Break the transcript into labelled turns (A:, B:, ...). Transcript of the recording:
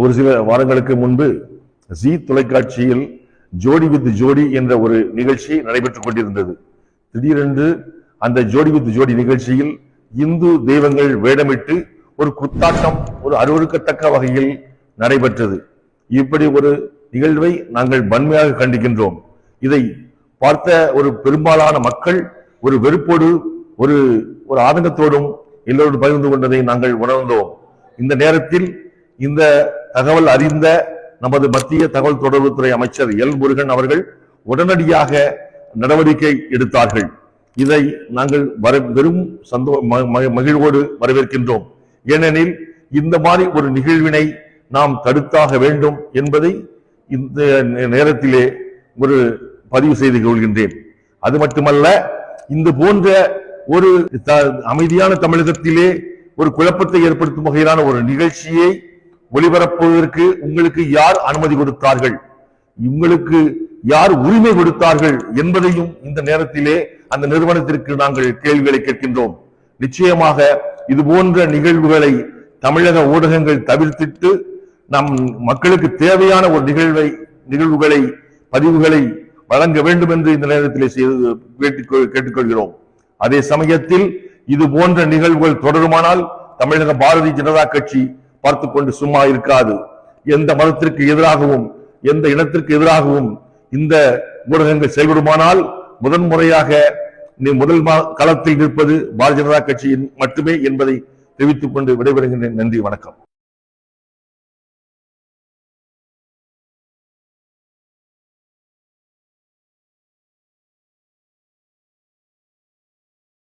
A: ஒரு சில வாரங்களுக்கு முன்பு ஜி தொலைக்காட்சியில் ஜோடி வித் ஜோடி என்ற ஒரு நிகழ்ச்சி நடைபெற்றுக் கொண்டிருந்தது. திடீரென்று அந்த ஜோடி வித் ஜோடி நிகழ்ச்சியில் இந்து தெய்வங்கள் வேடமிட்டு ஒரு குத்தாட்டம் ஒரு அருவருக்கத்தக்க வகையில் நடைபெற்றது. இப்படி ஒரு நிகழ்வை நாங்கள் வன்மையாக கண்டிக்கின்றோம். இதை பார்த்த ஒரு பெரும்பாலான மக்கள் ஒரு வெறுப்போடு ஒரு ஒரு ஆதங்கத்தோடும் எல்லோரும் பகிர்ந்து கொண்டதை நாங்கள் உணர்ந்தோம். இந்த நேரத்தில் இந்த தகவல் அறிந்த நமது மத்திய தகவல் தொடர்புத்துறை அமைச்சர் எல் முருகன் அவர்கள் உடனடியாக நடவடிக்கை எடுத்தார்கள். இதை நாங்கள் வர வெறும் சந்தோ ம- மகிழ்வோடு வரவேற்கின்றோம். ஏனெனில் இந்த மாதிரி ஒரு நிகழ்வினை நாம் தடுத்தாக வேண்டும் என்பதை இந்த நேரத்திலே ஒரு பதிவு செய்து கொள்கின்றேன். அது மட்டுமல்ல இந்த போன்ற ஒரு த- அமைதியான தமிழகத்திலே ஒரு குழப்பத்தை ஏற்படுத்தும் வகையிலான ஒரு நிகழ்ச்சியை ஒளிபரப்புவதற்கு உங்களுக்கு யார் அனுமதி கொடுத்தார்கள்? உங்களுக்கு யார் உரிமை கொடுத்தார்கள் என்பதையும் இந்த நேரத்திலே அந்த நிறுவனத்திற்கு நாங்கள் கேள்விகளை கேட்கின்றோம். நிச்சயமாக இது போன்ற நிகழ்வுகளை தமிழக ஊடகங்கள் தவிர்த்திட்டு நம் மக்களுக்கு தேவையான ஒரு நிகழ்வை நிகழ்வுகளை பதிவுகளை வழங்க வேண்டும் என்று இந்த நேரத்தில் செய்து கேட்டுக்கொள்- கேட்டுக்கொள்கிறோம். அதே சமயத்தில் இது போன்ற நிகழ்வுகள் தொடருமானால் தமிழக பாரதிய ஜனதா கட்சி பார்த்து கொண்டு சும்மா இருக்காது. எந்த மதத்திற்கு எதிராகவும் எந்த இனத்திற்கு எதிராகவும் இந்த ஊடகங்கள் செயல்படுமானால் முதன்முறையாக நீ முதல் களத்தில் நிற்பது பாரதிய ஜனதா கட்சியின் மட்டுமே என்பதை தெரிவித்துக் கொண்டு விடைபெறுகின்றேன். நன்றி வணக்கம்.